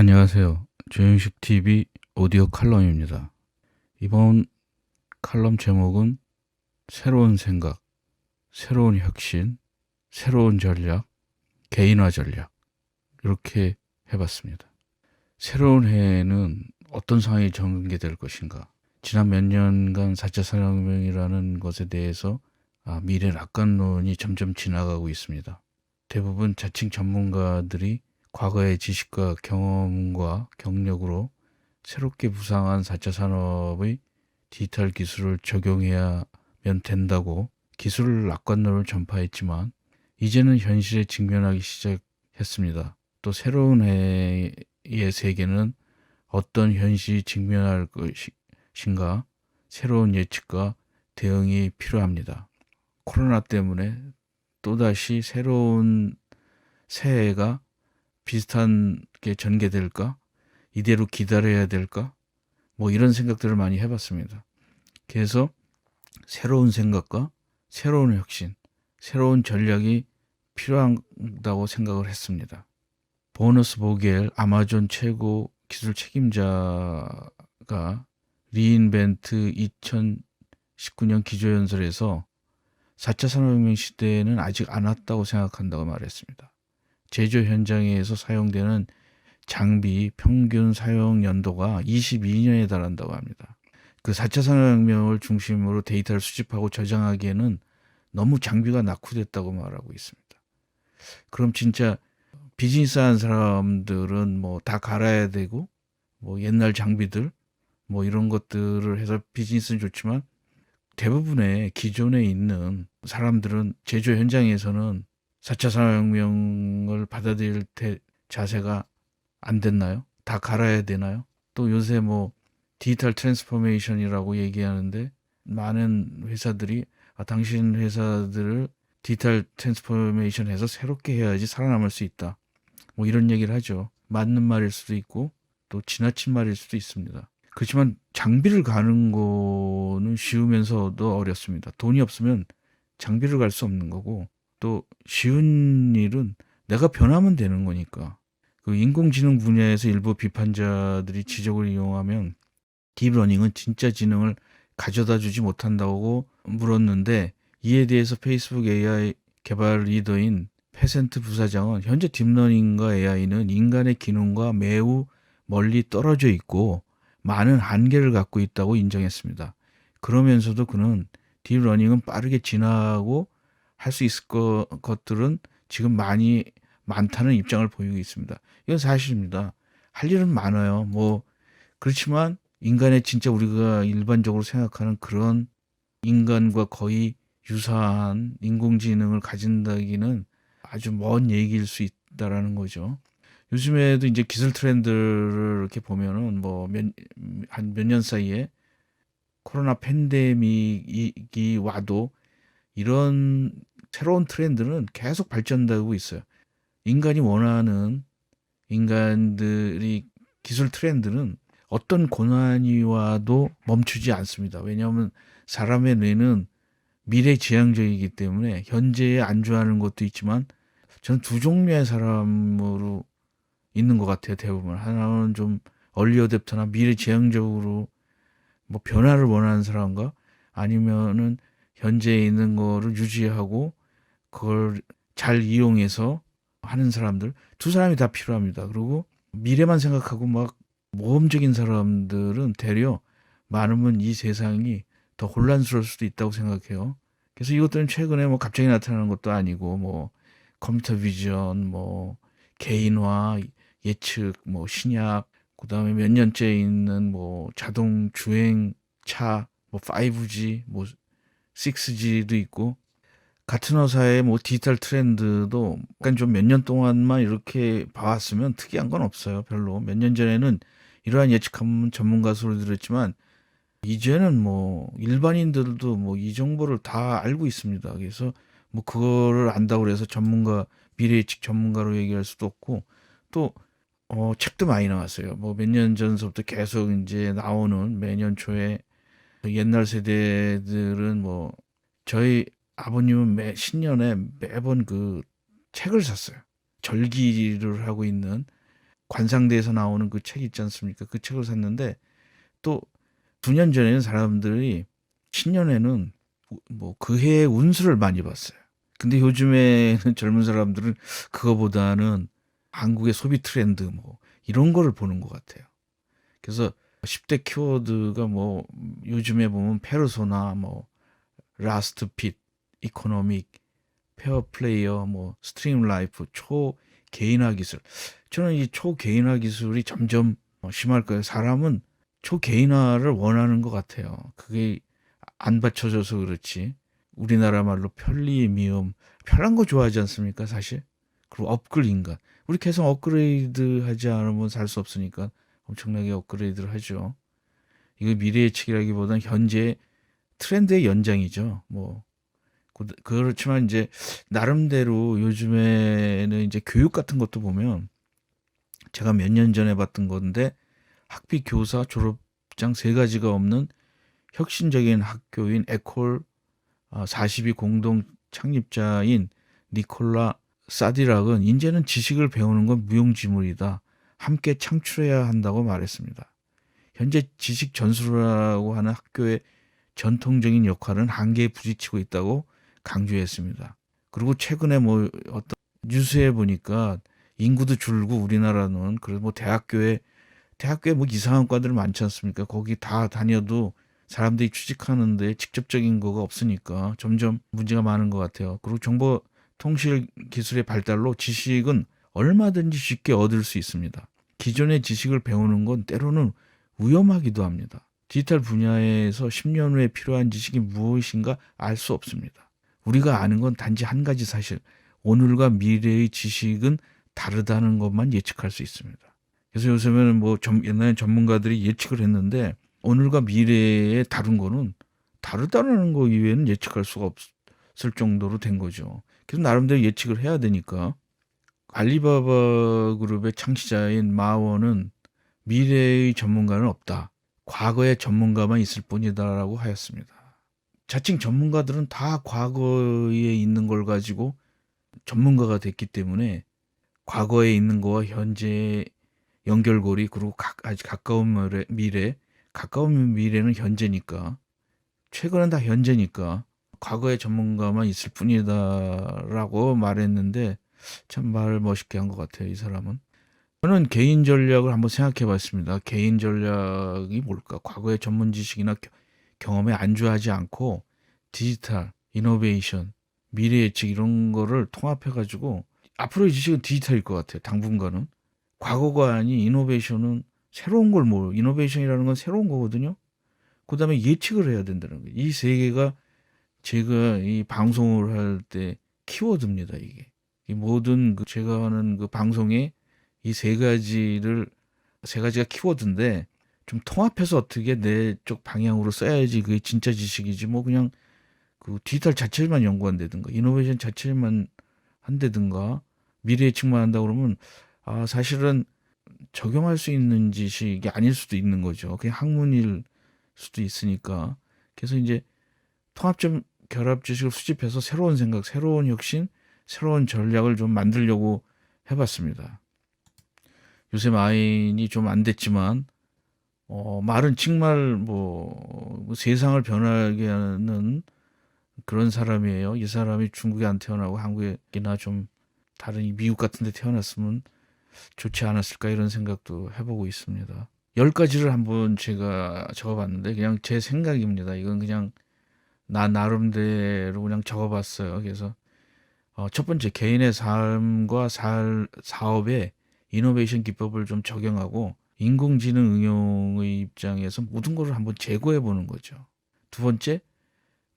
안녕하세요. 조영식 TV 오디오 칼럼입니다. 이번 칼럼 제목은 새로운 생각, 새로운 혁신, 새로운 전략, 개인화 전략 이렇게 해봤습니다. 새로운 해에는 어떤 상황이 전개될 것인가? 지난 몇 년간 4차 산업혁명이라는 것에 대해서 아, 미래 낙관론이 점점 지나가고 있습니다. 대부분 자칭 전문가들이 과거의 지식과 경험과 경력으로 새롭게 부상한 4차 산업의 디지털 기술을 적용해야면 된다고 기술 낙관론을 전파했지만 이제는 현실에 직면하기 시작했습니다. 또 새로운 해의 세계는 어떤 현실이 직면할 것인가 새로운 예측과 대응이 필요합니다. 코로나 때문에 또다시 새로운 새해가 비슷한 게 전개될까? 이대로 기다려야 될까? 뭐 이런 생각들을 많이 해봤습니다. 그래서 새로운 생각과 새로운 혁신, 새로운 전략이 필요하다고 생각을 했습니다. 보너스 보겔 아마존 최고 기술 책임자가 리인벤트 2019년 기조연설에서 4차 산업혁명 시대에는 아직 안 왔다고 생각한다고 말했습니다. 제조 현장에서 사용되는 장비 평균 사용 연도가 22년에 달한다고 합니다. 그 4차 산업혁명을 중심으로 데이터를 수집하고 저장하기에는 너무 장비가 낙후됐다고 말하고 있습니다. 그럼 진짜 비즈니스 하는 사람들은 뭐 다 갈아야 되고 뭐 옛날 장비들 뭐 이런 것들을 해서 비즈니스는 좋지만 대부분의 기존에 있는 사람들은 제조 현장에서는 4차 산업혁명을 받아들일 때 자세가 안 됐나요? 다 갈아야 되나요? 또 요새 뭐 디지털 트랜스포메이션이라고 얘기하는데 많은 회사들이 아, 당신 회사들을 디지털 트랜스포메이션 해서 새롭게 해야지 살아남을 수 있다. 뭐 이런 얘기를 하죠. 맞는 말일 수도 있고 또 지나친 말일 수도 있습니다. 그렇지만 장비를 가는 거는 쉬우면서도 어렵습니다. 돈이 없으면 장비를 갈 수 없는 거고 또 쉬운 일은 내가 변하면 되는 거니까. 그 인공지능 분야에서 일부 비판자들이 지적을 이용하면 딥러닝은 진짜 지능을 가져다 주지 못한다고 물었는데 이에 대해서 페이스북 AI 개발 리더인 페센트 부사장은 현재 딥러닝과 AI는 인간의 기능과 매우 멀리 떨어져 있고 많은 한계를 갖고 있다고 인정했습니다. 그러면서도 그는 딥러닝은 빠르게 진화하고 할 수 있을 것, 것들은 지금 많이 많다는 입장을 보이고 있습니다. 이건 사실입니다. 할 일은 많아요. 뭐 그렇지만 인간의 진짜 우리가 일반적으로 생각하는 그런 인간과 거의 유사한 인공지능을 가진다기는 아주 먼 얘기일 수 있다라는 거죠. 요즘에도 이제 기술 트렌드를 이렇게 보면은 뭐 한 몇 년 사이에 코로나 팬데믹이 와도 이런 새로운 트렌드는 계속 발전되고 있어요. 인간이 원하는 인간들이 기술 트렌드는 어떤 고난이 와도 멈추지 않습니다. 왜냐하면 사람의 뇌는 미래 지향적이기 때문에 현재에 안주하는 것도 있지만 저는 두 종류의 사람으로 있는 것 같아요. 대부분 하나는 좀 얼리 어댑터나 미래 지향적으로 뭐 변화를 원하는 사람과 아니면은 현재에 있는 거를 유지하고 그걸 잘 이용해서 하는 사람들 두 사람이 다 필요합니다. 그리고 미래만 생각하고 막 모험적인 사람들은 되려 많으면 이 세상이 더 혼란스러울 수도 있다고 생각해요. 그래서 이것들은 최근에 뭐 갑자기 나타나는 것도 아니고 뭐 컴퓨터 비전, 뭐 개인화, 예측, 뭐 신약, 그다음에 몇 년째 있는 뭐 자동 주행 차, 뭐 5G, 뭐 6G도 있고 같은 회사의 뭐 디지털 트렌드도 약간 좀 몇 년 동안만 이렇게 봐왔으면 특이한 건 없어요. 별로. 몇 년 전에는 이러한 예측하면 전문가 소리 들었지만 이제는 뭐 일반인들도 뭐 이 정보를 다 알고 있습니다. 그래서 뭐 그거를 안다고 해서 전문가 미래 예측 전문가로 얘기할 수도 없고 또 어, 책도 많이 나왔어요. 뭐 몇 년 전서부터 계속 이제 나오는 매년 초에 옛날 세대들은 뭐 저희 아버님은 매 신년에 매번 그 책을 샀어요. 절기를 하고 있는 관상대에서 나오는 그 책 있지 않습니까? 그 책을 샀는데 또 두 년 전에는 사람들이 신년에는 뭐 그 해의 운수를 많이 봤어요. 근데 요즘에는 젊은 사람들은 그거보다는 한국의 소비 트렌드 뭐 이런 거를 보는 것 같아요. 그래서 10대 키워드가 뭐 요즘에 보면 페르소나 뭐 라스트 핏, 이코노믹, 페어 플레이어, 뭐 스트림 라이프, 초 개인화 기술. 저는 이 초 개인화 기술이 점점 어, 심할 거예요. 사람은 초 개인화를 원하는 것 같아요. 그게 안 받쳐져서 그렇지. 우리나라 말로 편리 미움, 편한 거 좋아하지 않습니까, 사실? 그리고 업글 인간. 우리 계속 업그레이드 하지 않으면 살 수 없으니까 엄청나게 업그레이드를 하죠. 이거 미래 예측이라기보다는 현재 트렌드의 연장이죠. 뭐 그- 그렇지만 이제 나름대로 요즘에는 이제 교육 같은 것도 보면 제가 몇 년 전에 봤던 건데 학비 교사 졸업장 세 가지가 없는 혁신적인 학교인 에콜 42 공동 창립자인 니콜라 사디락은 이제는 지식을 배우는 건 무용지물이다. 함께 창출해야 한다고 말했습니다. 현재 지식 전수라고 하는 학교의 전통적인 역할은 한계에 부딪히고 있다고 강조했습니다. 그리고 최근에 뭐 어떤 뉴스에 보니까 인구도 줄고 우리나라는 그래서 뭐 대학교에 대학교에 뭐 이상한 과들 많지 않습니까? 거기 다 다녀도 사람들이 취직하는데 직접적인 거가 없으니까 점점 문제가 많은 것 같아요. 그리고 정보 통실 기술의 발달로 지식은 얼마든지 쉽게 얻을 수 있습니다. 기존의 지식을 배우는 건 때로는 위험하기도 합니다. 디지털 분야에서 10년 후에 필요한 지식이 무엇인가 알 수 없습니다. 우리가 아는 건 단지 한 가지 사실, 오늘과 미래의 지식은 다르다는 것만 예측할 수 있습니다. 그래서 요즘에는 뭐 전, 옛날에 전문가들이 예측을 했는데 오늘과 미래에 다른 거는 다르다는 거 이외에는 예측할 수가 없을 정도로 된 거죠. 그래서 나름대로 예측을 해야 되니까 알리바바 그룹의 창시자인 마원은 미래의 전문가는 없다. 과거의 전문가만 있을 뿐이다라고 하였습니다. 자칭 전문가들은 다 과거에 있는 걸 가지고 전문가가 됐기 때문에 과거에 있는 거와 현재 연결고리 그리고 가, 아주 가까운 미래, 가까운 미래는 현재니까 최근은 다 현재니까 과거의 전문가만 있을 뿐이다라고 말했는데 참 말 멋있게 한 것 같아요 이 사람은. 저는 개인 전략을 한번 생각해 봤습니다. 개인 전략이 뭘까? 과거의 전문 지식이나 겨- 경험에 안주하지 않고 디지털 이노베이션 미래 예측 이런 거를 통합해 가지고 앞으로의 지식은 디지털일 것 같아요 당분간은 과거가 아닌 이노베이션은 새로운 걸 뭐 이노베이션이라는 건 새로운 거거든요. 그 다음에 예측을 해야 된다는 거예요. 이 세 개가 제가 이 방송을 할 때 키워드입니다. 이게 이 모든 그 제가 하는 그 방송에 이 세 가지를 세 가지가 키워드인데 좀 통합해서 어떻게 내 쪽 방향으로 써야지 그게 진짜 지식이지 뭐 그냥 그 디지털 자체만 연구한다든가 이노베이션 자체만 한다든가 미래 예측만 한다 그러면 아 사실은 적용할 수 있는 지식이 아닐 수도 있는 거죠. 그냥 학문일 수도 있으니까. 그래서 이제 통합점 결합 지식을 수집해서 새로운 생각, 새로운 혁신, 새로운 전략을 좀 만들려고 해봤습니다. 요새 마인이 좀 안 됐지만 어, 말은 정말 뭐, 뭐 세상을 변하게 하는 그런 사람이에요. 이 사람이 중국에 안 태어나고 한국이나 좀 다른 이 미국 같은 데 태어났으면 좋지 않았을까 이런 생각도 해보고 있습니다. 열 가지를 한번 제가 적어봤는데 그냥 제 생각입니다. 이건 그냥 나 나름대로 그냥 적어봤어요. 그래서 어, 첫 번째 개인의 삶과 살, 사업에 이노베이션 기법을 좀 적용하고 인공지능 응용의 입장에서 모든 것을 한번 재고해 보는 거죠. 두 번째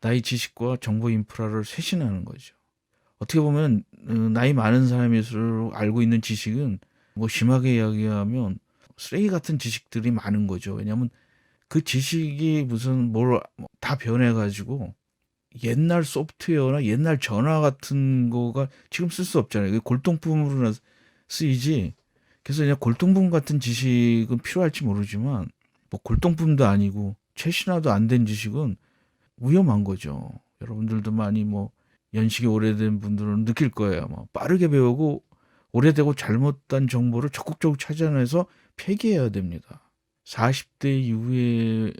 나의 지식과 정보 인프라를 쇄신하는 거죠. 어떻게 보면 어, 나이 많은 사람일수록 알고 있는 지식은 뭐 심하게 이야기하면 쓰레기 같은 지식들이 많은 거죠. 왜냐하면 그 지식이 무슨 뭘 다 변해가지고 옛날 소프트웨어나 옛날 전화 같은 거가 지금 쓸 수 없잖아요. 골동품으로나 쓰이지. 그래서 그냥 골동품 같은 지식은 필요할지 모르지만 뭐 골동품도 아니고 최신화도 안 된 지식은 위험한 거죠. 여러분들도 많이 뭐 연식이 오래된 분들은 느낄 거예요. 뭐 빠르게 배우고 오래되고 잘못된 정보를 적극적으로 찾아내서 폐기해야 됩니다. 40대 이후에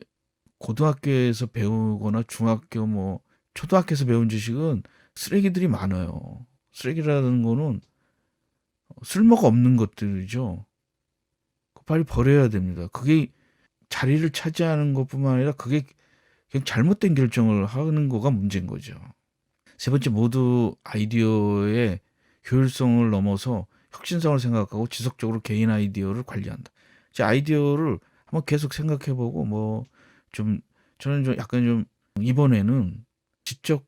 고등학교에서 배우거나 중학교 뭐 초등학교에서 배운 지식은 쓰레기들이 많아요. 쓰레기라는 거는 쓸모가 없는 것들이죠. 빨리 버려야 됩니다. 그게 자리를 차지하는 것뿐만 아니라 그게 그냥 잘못된 결정을 하는 거가 문제인 거죠. 세 번째 모두 아이디어의 효율성을 넘어서 혁신성을 생각하고 지속적으로 개인 아이디어를 관리한다. 제 아이디어를 한번 계속 생각해보고 뭐 좀 저는 좀 약간 좀 이번에는 지적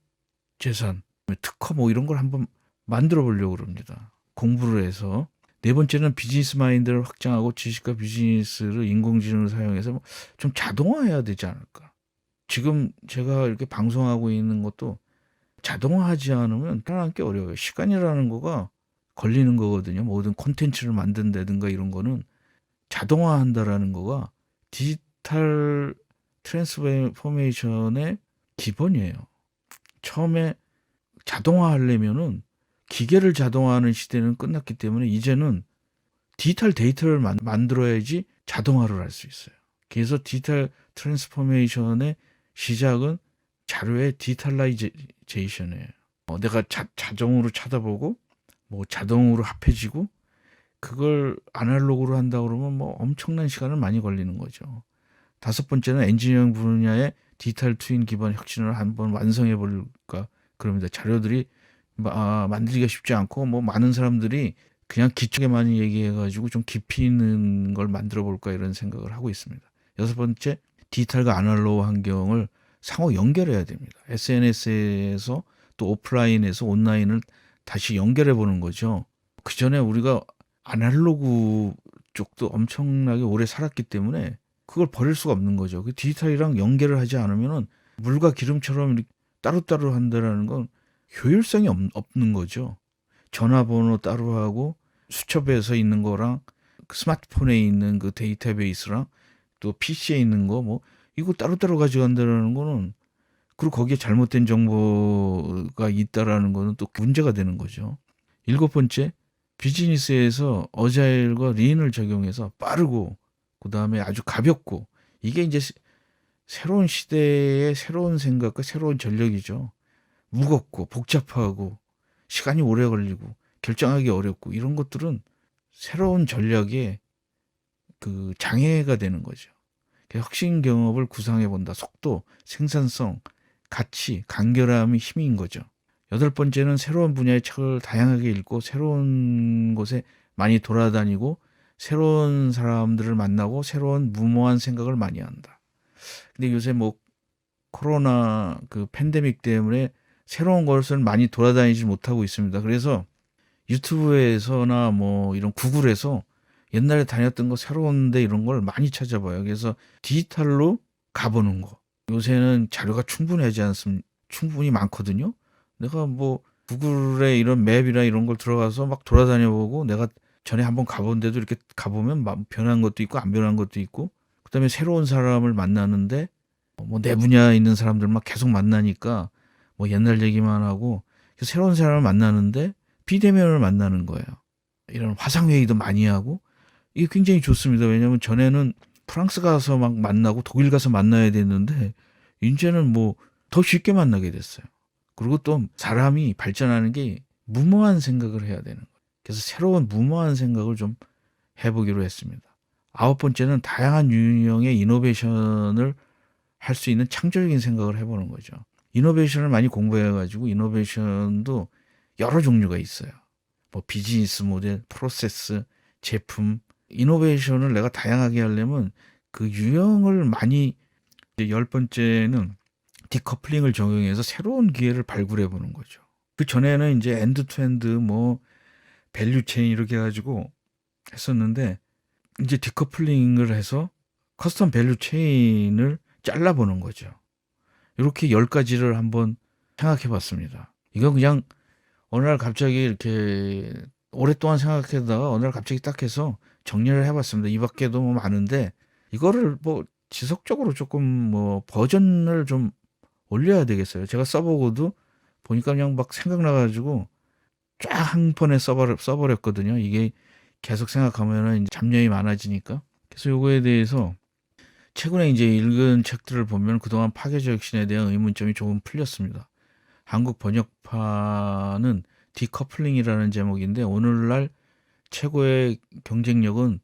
재산 특허 뭐 이런 걸 한번 만들어 보려고 그럽니다. 공부를 해서 네 번째는 비즈니스 마인드를 확장하고 지식과 비즈니스를 인공지능을 사용해서 뭐좀 자동화해야 되지 않을까. 지금 제가 이렇게 방송하고 있는 것도 자동화하지 않으면 따라하는 게 어려워요. 시간이라는 거가 걸리는 거거든요. 모든 콘텐츠를 만든다든가 이런 거는 자동화한다라는 거가 디지털 트랜스포메이션의 기본이에요. 처음에 자동화 하려면은 기계를 자동화하는 시대는 끝났기 때문에 이제는 디지털 데이터를 만, 만들어야지 자동화를 할 수 있어요. 그래서 디지털 트랜스포메이션의 시작은 자료의 디지털라이제이션이에요. 어, 내가 자, 자동으로 찾아보고 뭐 자동으로 합해지고 그걸 아날로그로 한다 그러면 뭐 엄청난 시간을 많이 걸리는 거죠. 다섯 번째는 엔지니어링 분야의 디지털 트윈 기반 혁신을 한번 완성해 볼까 그럽니다. 자료들이 아, 만들기가 쉽지 않고 뭐 많은 사람들이 그냥 기초에 많이 얘기해가지고 좀 깊이 있는 걸 만들어 볼까 이런 생각을 하고 있습니다. 여섯 번째 디지털과 아날로그 환경을 상호 연결해야 됩니다. SNS에서 또 오프라인에서 온라인을 다시 연결해 보는 거죠. 그 전에 우리가 아날로그 쪽도 엄청나게 오래 살았기 때문에 그걸 버릴 수가 없는 거죠. 그 디지털이랑 연결을 하지 않으면은 물과 기름처럼 따로따로 한다라는 건 효율성이 없, 없는 거죠. 전화번호 따로 하고 수첩에서 있는 거랑 그 스마트폰에 있는 그 데이터베이스랑 또 PC에 있는 거 뭐 이거 따로따로 가져간다는 거는 그리고 거기에 잘못된 정보가 있다라는 거는 또 문제가 되는 거죠. 일곱 번째 비즈니스에서 어자일과 린을 적용해서 빠르고 그 다음에 아주 가볍고 이게 이제 새- 새로운 시대의 새로운 생각과 새로운 전력이죠. 무겁고 복잡하고 시간이 오래 걸리고 결정하기 어렵고 이런 것들은 새로운 전략의 그 장애가 되는 거죠. 그래서 혁신 경업을 구상해 본다. 속도, 생산성, 가치, 간결함이 힘인 거죠. 여덟 번째는 새로운 분야의 책을 다양하게 읽고 새로운 곳에 많이 돌아다니고 새로운 사람들을 만나고 새로운 무모한 생각을 많이 한다. 근데 요새 뭐 코로나 그 팬데믹 때문에 새로운 것을 많이 돌아다니지 못하고 있습니다. 그래서 유튜브에서나 뭐 이런 구글에서 옛날에 다녔던 거 새로운데 이런 걸 많이 찾아봐요. 그래서 디지털로 가보는 거. 요새는 자료가 충분하지 않습니다. 충분히 많거든요. 내가 뭐 구글에 이런 맵이나 이런 걸 들어가서 막 돌아다녀 보고 내가 전에 한번 가본 데도 이렇게 가보면 막 변한 것도 있고 안 변한 것도 있고 그다음에 새로운 사람을 만나는데 뭐 내 분야에 있는 사람들 막 계속 만나니까 뭐 옛날 얘기만 하고 새로운 사람을 만나는데 비대면을 만나는 거예요. 이런 화상 회의도 많이 하고 이게 굉장히 좋습니다. 왜냐하면 전에는 프랑스 가서 막 만나고 독일 가서 만나야 됐는데 이제는 뭐 더 쉽게 만나게 됐어요. 그리고 또 사람이 발전하는 게 무모한 생각을 해야 되는 거예요. 그래서 새로운 무모한 생각을 좀 해보기로 했습니다. 아홉 번째는 다양한 유형의 이노베이션을 할 수 있는 창조적인 생각을 해보는 거죠. 이노베이션을 많이 공부해가지고 이노베이션도 여러 종류가 있어요. 뭐 비즈니스 모델, 프로세스, 제품, 이노베이션을 내가 다양하게 하려면 그 유형을 많이 이제 열 번째는 디커플링을 적용해서 새로운 기회를 발굴해 보는 거죠. 그 전에는 이제 엔드 투 엔드 뭐 밸류 체인 이렇게 해가지고 했었는데 이제 디커플링을 해서 커스텀 밸류 체인을 잘라보는 거죠. 이렇게 열 가지를 한번 생각해 봤습니다. 이거 그냥 어느 날 갑자기 이렇게 오랫동안 생각하다가 어느 날 갑자기 딱 해서 정리를 해 봤습니다. 이 밖에도 뭐 많은데 이거를 뭐 지속적으로 조금 뭐 버전을 좀 올려야 되겠어요. 제가 써보고도 보니까 그냥 막 생각나가지고 쫙 한 번에 써버려, 써버렸거든요. 이게 계속 생각하면은 잡념이 많아지니까. 그래서 요거에 대해서 최근에 이제 읽은 책들을 보면 그동안 파괴적 혁신에 대한 의문점이 조금 풀렸습니다. 한국 번역파는 디커플링이라는 제목인데 오늘날 최고의 경쟁력은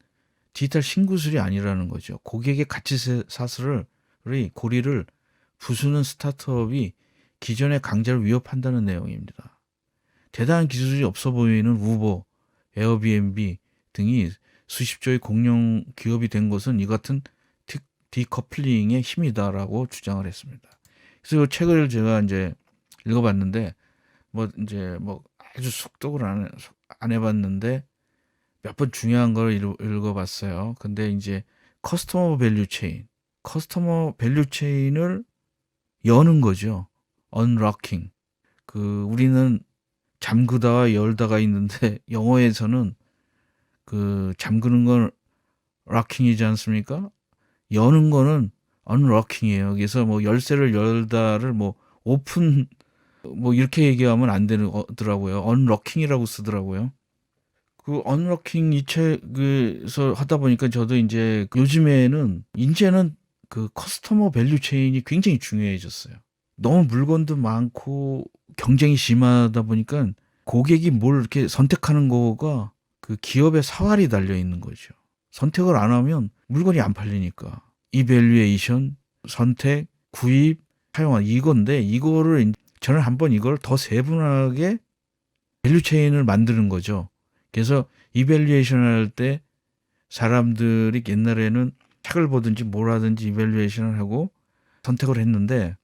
디지털 신구술이 아니라는 거죠. 고객의 가치 사슬을 고리를 부수는 스타트업이 기존의 강자를 위협한다는 내용입니다. 대단한 기술이 없어 보이는 우버, 에어비앤비 등이 수십조의 공룡 기업이 된 것은 이 같은 디커플링의 힘이다라고 주장을 했습니다. 그래서 이 책을 제가 이제 읽어봤는데 뭐 이제 뭐 아주 속독을 안, 안 해봤는데 몇 번 중요한 걸 읽어봤어요. 근데 이제 커스터머 밸류 체인, 커스터머 밸류 체인을 여는 거죠. unlocking. 그 우리는 잠그다와 열다가 있는데 영어에서는 그 잠그는 건 락킹이지 않습니까? 여는 거는 unlocking이에요. 그래서 뭐 열쇠를 열다를 뭐 오픈 뭐 이렇게 얘기하면 안 되더라고요. unlocking이라고 쓰더라고요. 그 unlocking 이 책에서 하다 보니까 저도 이제 요즘에는 이제는 그 커스터머 밸류 체인이 굉장히 중요해졌어요. 너무 물건도 많고 경쟁이 심하다 보니까 고객이 뭘 이렇게 선택하는 거가 그 기업의 사활이 달려 있는 거죠. 선택을 안 하면 물건이 안 팔리니까. 이밸류에이션, 선택, 구입, 사용한 이건데 이거를 저는 한번 이걸 더 세분하게 밸류 체인을 만드는 거죠. 그래서 이밸류에이션 할 때 사람들이 옛날에는 책을 보든지 뭘 하든지 이밸류에이션을 하고 선택을 했는데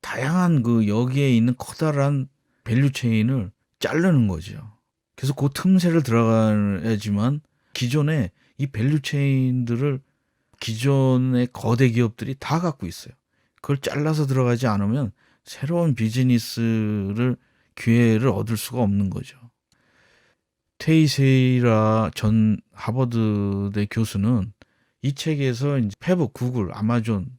다양한 그 여기에 있는 커다란 밸류 체인을 자르는 거죠. 그래서 그 틈새를 들어가야지만 기존에 이 밸류 체인들을 기존의 거대 기업들이 다 갖고 있어요. 그걸 잘라서 들어가지 않으면 새로운 비즈니스를 기회를 얻을 수가 없는 거죠. 테이세이라 전 하버드대 교수는 이 책에서 이제 페북, 구글, 아마존,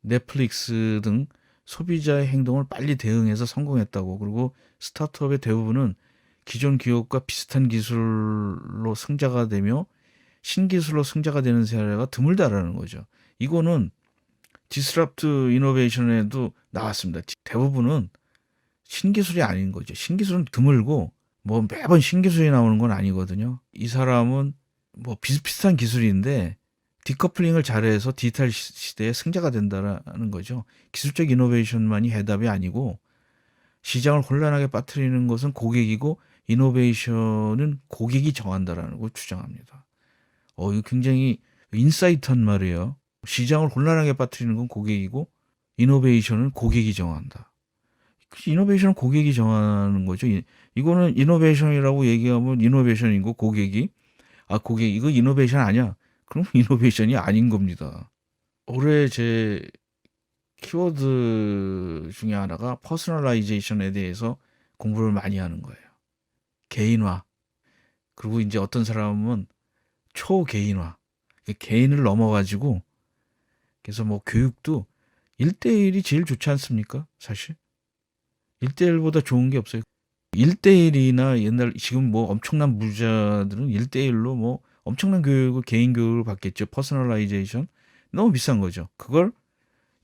넷플릭스 등 소비자의 행동을 빨리 대응해서 성공했다고 그리고 스타트업의 대부분은 기존 기업과 비슷한 기술로 승자가 되며 신기술로 승자가 되는 사례가 드물다라는 거죠. 이거는 디스랍트 이노베이션에도 나왔습니다. 대부분은 신기술이 아닌 거죠. 신기술은 드물고 뭐 매번 신기술이 나오는 건 아니거든요. 이 사람은 뭐 비슷비슷한 기술인데 디커플링을 잘해서 디지털 시대의 승자가 된다는 거죠. 기술적 이노베이션만이 해답이 아니고 시장을 혼란하게 빠뜨리는 것은 고객이고 이노베이션은 고객이 정한다라는 걸 주장합니다. 어, 이거 굉장히 인사이트한 말이에요. 시장을 혼란하게 빠뜨리는 건 고객이고 이노베이션은 고객이 정한다. 이노베이션은 고객이 정하는 거죠. 이거는 이노베이션이라고 얘기하면 이노베이션이고 고객이 아 고객 이거 이노베이션 아니야. 그럼 이노베이션이 아닌 겁니다. 올해 제 키워드 중에 하나가 퍼스널라이제이션에 대해서 공부를 많이 하는 거예요. 개인화. 그리고 이제 어떤 사람은 초개인화. 개인을 넘어가지고 그래서 뭐 교육도 1대1이 제일 좋지 않습니까? 사실. 1대1보다 좋은 게 없어요. 1대1이나 옛날 지금 뭐 엄청난 부자들은 1대1로 뭐 엄청난 교육을 개인 교육을 받겠죠. 퍼스널라이제이션. 너무 비싼 거죠. 그걸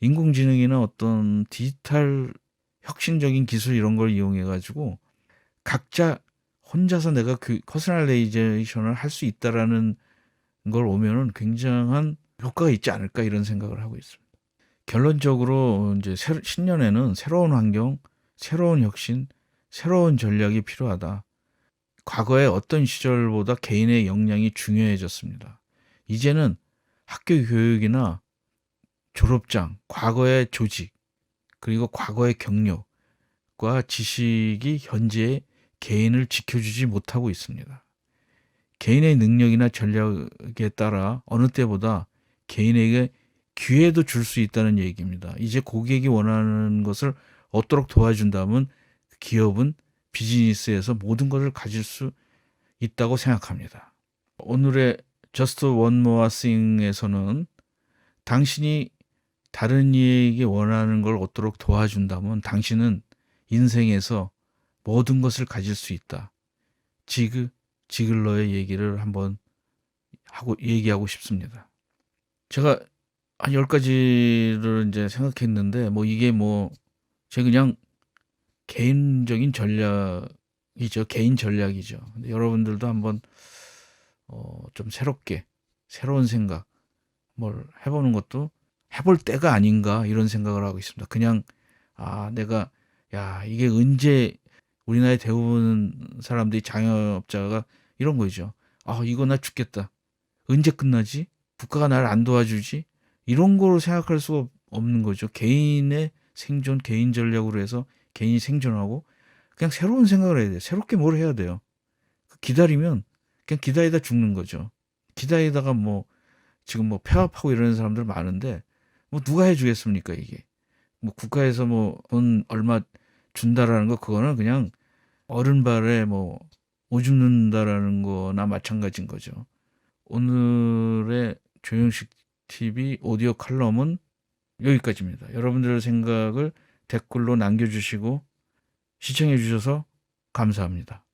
인공지능이나 어떤 디지털 혁신적인 기술 이런 걸 이용해 가지고 각자 혼자서 내가 그 퍼스널라이제이션을 할 수 있다라는 걸 오면은 굉장한 효과가 있지 않을까 이런 생각을 하고 있습니다. 결론적으로 이제 신년에는 새로운 환경, 새로운 혁신, 새로운 전략이 필요하다. 과거의 어떤 시절보다 개인의 역량이 중요해졌습니다. 이제는 학교 교육이나 졸업장, 과거의 조직, 그리고 과거의 경력과 지식이 현재 개인을 지켜주지 못하고 있습니다. 개인의 능력이나 전략에 따라 어느 때보다 개인에게 기회도 줄 수 있다는 얘기입니다. 이제 고객이 원하는 것을 얻도록 도와준다면 기업은 비즈니스에서 모든 것을 가질 수 있다고 생각합니다. 오늘의 Just One More Thing에서는 당신이 다른 이에게 원하는 걸 얻도록 도와준다면 당신은 인생에서 모든 것을 가질 수 있다. 지그 지글러의 얘기를 한번 하고 얘기하고 싶습니다. 제가 한 10가지를 이제 생각했는데 뭐 이게 뭐 제 그냥 개인적인 전략이죠. 개인 전략이죠. 근데 여러분들도 한번 어, 좀 새롭게 새로운 생각 뭘 해보는 것도 해볼 때가 아닌가 이런 생각을 하고 있습니다. 그냥 아 내가 야 이게 언제 우리나라의 대부분 사람들이 자영업자가 이런 거죠. 아 이거 나 죽겠다. 언제 끝나지? 국가가 나를 안 도와주지? 이런 거로 생각할 수가 없는 거죠. 개인의 생존, 개인 전략으로 해서 개인이 생존하고 그냥 새로운 생각을 해야 돼요. 새롭게 뭘 해야 돼요. 기다리면 그냥 기다리다 죽는 거죠. 기다리다가 뭐 지금 뭐 폐업하고 이러는 사람들 많은데 뭐 누가 해주겠습니까 이게 뭐 국가에서 뭐 돈 얼마 준다라는 거 그거는 그냥 어른발에 뭐 오죽는다라는 거나 마찬가지인 거죠. 오늘의 조영식 TV 오디오 칼럼은 여기까지입니다. 여러분들의 생각을 댓글로 남겨주시고 시청해 주셔서 감사합니다.